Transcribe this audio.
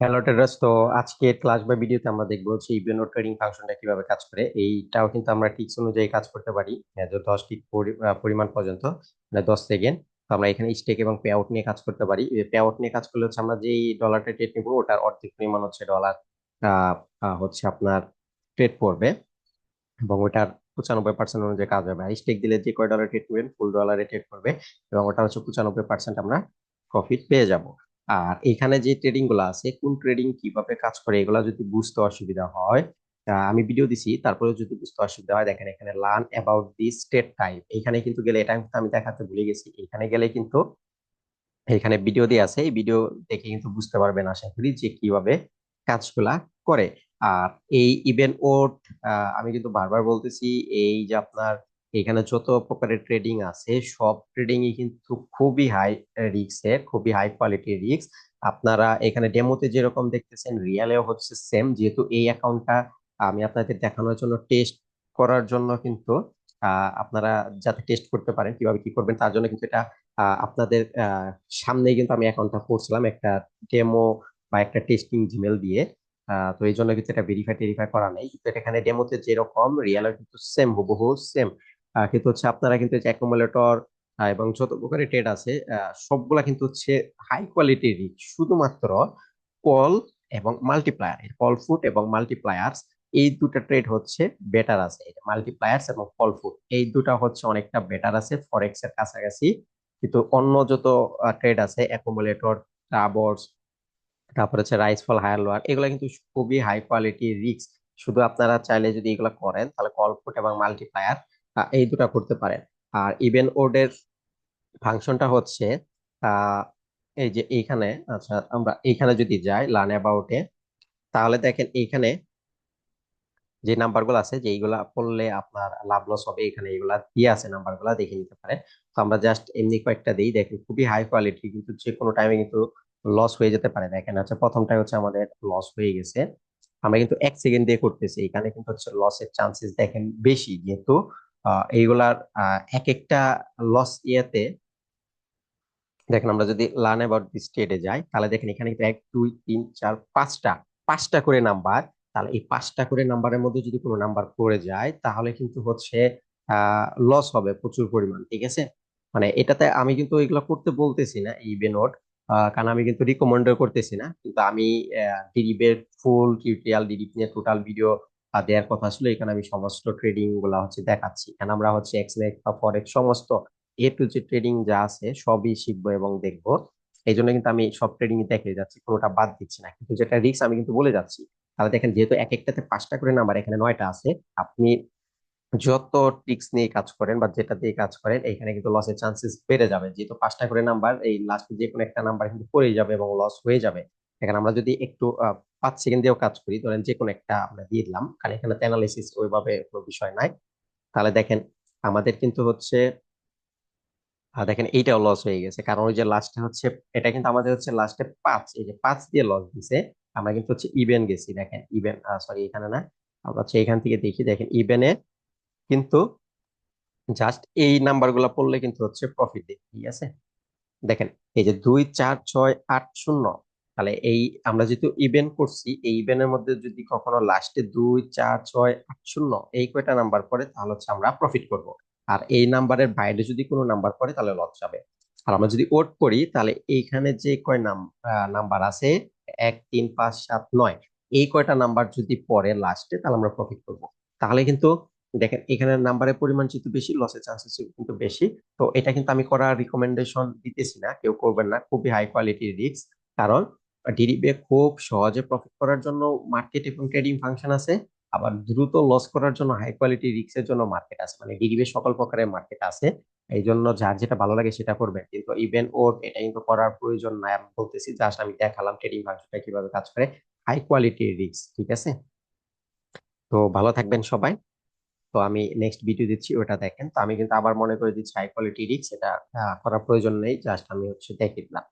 Hello traders তো আজকে class বা ভিডিওতে আমরা দেখব হচ্ছে ইবেনো ট্রেডিং ফাংশনটা কীভাবে কাজ করে। এইটাও কিন্তু আমরা টিক্স অনুযায়ী কাজ করতে পারি হ্যাঁ, দশ টিক পরিমাণ পর্যন্ত মানে দশ সেকেন্ড তো আমরা এখানে স্টেক এবং পে আউট নিয়ে কাজ করতে পারি। পে আউট নিয়ে কাজ করলে হচ্ছে আমরা যেই ডলারটা ট্রেড নিবো ওটার অর্ধেক পরিমাণ হচ্ছে ডলার হচ্ছে আপনার ট্রেড পড়বে এবং ওটার পঁচানব্বই পার্সেন্ট অনুযায়ী কাজ হবে। স্টেক দিলে যে কয় ডলার ট্রেড করবেন ফুল ডলারে ট্রেড করবে এবং ওটা হচ্ছে পঁচানব্বই পার্সেন্ট আমরা প্রফিট পেয়ে যাব। আর এখানে যে ট্রেডিংগুলো আছে, কোন ট্রেডিং কীভাবে কাজ করে, এগুলা যদি বুঝতে অসুবিধা হয় আমি ভিডিও দিছি তারপরে যদি বুঝতে অসুবিধা হয়, দেখেন এখানে learn about the state type এখানে কিন্তু গেলে, এটা আমি দেখাতে ভুলে গেছি। এখানে গেলে কিন্তু, এখানে ভিডিও দিয়ে আছে, এই ভিডিও দেখে কিন্তু বুঝতে পারবেন, আশা করি, যে কীভাবে কাজগুলা করে। আর এই ইভেন্ট ওট আমি কিন্তু বারবার বলতেছি, এই যে আপনার এখানে যত প্রকারের ট্রেডিং আছে, সব ট্রেডিং কিন্তু খুবই হাই রিক্সের খুবই হাই কোয়ালিটির রিক্স আপনারা এখানে ডেমোতে যেরকম দেখতেছেন রিয়ালেও হচ্ছে সেম যেহেতু এই অ্যাকাউন্টটা আমি আপনাদের দেখানোর জন্য টেস্ট করার জন্য কিন্তু আপনারা যাতে টেস্ট করতে পারেন, কীভাবে কি করবেন, তার জন্য কিন্তু এটা আপনাদের সামনেই কিন্তু আমি অ্যাকাউন্টটা করছিলাম একটা ডেমো বা একটা টেস্টিং জিমেল দিয়ে। তো এই জন্য কিন্তু এটা ভেরিফাই টেরিফাই করা নেই। কিন্তু এখানে ডেমোতে যেরকম রিয়ালও কিন্তু সেম হুবহু সেম কিন্তু হচ্ছে আপনারা কিন্তু অ্যাকুমুলেটর এবং যত প্রকারের ট্রেড আছে সবগুলা কিন্তু হচ্ছে হাই কোয়ালিটির শুধুমাত্র কল এবং মাল্টিপ্লায়ার কল ফুট এবং মাল্টিপ্লায়ার্স এই দুটা ট্রেড হচ্ছে বেটার আছে। মাল্টিপ্লায়ার্স এবং কল ফুট এই দুটা হচ্ছে অনেকটা বেটার আছে ফরেক্স এর কাছাকাছি। কিন্তু অন্য যত ট্রেড আছে অ্যাকুমুলেটর টাবর্স তারপর হচ্ছে রাইস ফল হায়ার লোয়ার এগুলো কিন্তু খুবই হাই কোয়ালিটি রিক্স শুধু আপনারা চাইলে যদি এগুলো করেন, তাহলে কল ফুট এবং মাল্টিপ্লায়ার এই দুটা করতে পারেন। আর ইভেন ওডের ফাংশনটা হচ্ছে এই যে এইখানে আচ্ছা আমরা এইখানে যদি যাই লার্ন অ্যাবাউটে তাহলে দেখেন এইখানে যে নাম্বারগুলো আছে, যে এইগুলা পড়লে আপনার লাভ লস হবে, এখানে এইগুলা দিয়ে আছে নাম্বারগুলা, দেখে নিতে পারে তো আমরা জাস্ট এমনি কয়েকটা দিই, দেখেন খুবই হাই কোয়ালিটি কিন্তু যে কোনো টাইমে কিন্তু লস হয়ে যেতে পারে। দেখেন হচ্ছে প্রথমটাই হচ্ছে আমাদের লস হয়ে গেছে। আমরা কিন্তু এক সেকেন্ড দিয়ে করতেছি, এখানে কিন্তু হচ্ছে লসের চান্সেস দেখেন বেশি, যেহেতু এইগুলার এক একটা লস ইয়েতে, দেখেন আমরা যদি লার্ন অ্যাবাউট দি স্টেটে যাই, তাহলে দেখেন এখানে কিন্তু এক, দুই, তিন, চার, পাঁচটা পাঁচটা করে নাম্বার তাহলে এই পাঁচটা করে নাম্বারের মধ্যে যদি কোনো নাম্বার পড়ে যায়, তাহলে কিন্তু হচ্ছে লস হবে প্রচুর পরিমাণ, ঠিক আছে? মানে এটাতে আমি কিন্তু এগুলো করতে বলতেছি না, এই বেনোট কারণ আমি কিন্তু রিকমেন্ডও করতেছি না, কিন্তু আমি ডিডিবের ফুল টিউটোরিয়াল নিয়ে টোটাল ভিডিও দেওয়ার কথা ছিল, এখানে আমি সমস্ত ট্রেডিংগুলা হচ্ছে দেখাচ্ছি। এখানে আমরা হচ্ছে এক্সনেক্স বা ফরেক্স সমস্ত এ টু জি ট্রেডিং যা আছে সবই শিখব এবং দেখব। এই জন্য কিন্তু আমি সব ট্রেডিং দেখে যাচ্ছি, কোনোটা বাদ দিচ্ছি না। কিন্তু যেটা রিক্স আমি কিন্তু বলে যাচ্ছি, তাহলে দেখেন যেহেতু এক একটাতে পাঁচটা করে নাম্বার এখানে নয়টা আছে, আপনি যত ট্রিক্স নিয়ে কাজ করেন বা যেটা দিয়ে কাজ করেন, এখানে কিন্তু লসের চান্সেস বেড়ে যাবে। যেহেতু পাঁচটা করে নাম্বার এই লাস্টে যে কোনো একটা নাম্বার কিন্তু পড়ে যাবে এবং লস হয়ে যাবে। এখানে আমরা যদি একটু পাঁচ সেকেন্ড দিয়েও কাজ করি, ধরেন যে কোনো একটা আমরা দিয়ে দিলাম। কারণ এখানে অ্যানালিসিস ওইভাবে কোনো বিষয় নাই। তাহলে দেখেন, আমাদের কিন্তু হচ্ছে দেখেন এইটাও লস হয়ে গেছে। কারণ ওই যে লাস্টে হচ্ছে, এটা কিন্তু আমাদের হচ্ছে লাস্টে পাঁচ, এই যে পাঁচ দিয়ে লস দিছে। আমরা কিন্তু হচ্ছে ইভেন গেছি, দেখেন। ইভেন সরি এখানে না। আমরা হচ্ছে এখান থেকে দেখি, দেখেন ইভেনে কিন্তু জাস্ট এই নাম্বারগুলা পড়লে কিন্তু হচ্ছে প্রফিট দিই ঠিক আছে? দেখেন, এই যে দুই, চার, ছয়, আট, শূন্য। তাহলে এই আমরা যেহেতু ইভেন্ট করছি, এই ইভেন্টের মধ্যে যদি কখনো লাস্টে দুই, চার, ছয় আট শূন্য এই কয়টা নাম্বার পড়ে, তাহলে হচ্ছে আমরা প্রফিট করব। আর এই নাম্বারের বাইরে যদি কোনো নাম্বার পড়ে, তাহলে লস যাবে। আর আমরা যদি ওট করি, তাহলে এইখানে যে কয় নাম নাম্বার আছে, এক, তিন, পাঁচ, সাত, নয়, এই কয়টা নাম্বার যদি পড়ে লাস্টে তাহলে আমরা প্রফিট করব। তাহলে কিন্তু দেখেন, এখানে নাম্বারের পরিমাণ যেহেতু বেশি লসের চান্সেস কিন্তু বেশি। তো এটা কিন্তু আমি করার রিকমেন্ডেশন দিতেছি না, কেউ করবেন না, খুবই হাই কোয়ালিটির রিস্ক কারণ ডিডিবে খুব সহজে প্রফিট করার জন্য মার্কেট এবং ট্রেডিং ফাংশন আছে। আবার দ্রুত লস করার জন্য হাই কোয়ালিটি রিক্সের জন্য মার্কেট আছে। মানে ডিডিবে সকল প্রকারের মার্কেট আছে। এই জন্য যার যেটা ভালো লাগে সেটা করবে কিন্তু ইভেন ওর এটা কিন্তু করার প্রয়োজন নাই। আমি বলতেছি জাস্ট আমি দেখালাম ট্রেডিং ফাংশনটা কীভাবে কাজ করে। হাই কোয়ালিটির রিক্স ঠিক আছে? তো ভালো থাকবেন সবাই। তো আমি নেক্সট ভিডিও দিচ্ছি, ওটা দেখেন। তো আমি কিন্তু আবার মনে করে দিচ্ছি হাই কোয়ালিটি রিক্স এটা করার প্রয়োজন নেই। জাস্ট আমি হচ্ছে দেখে দিলাম।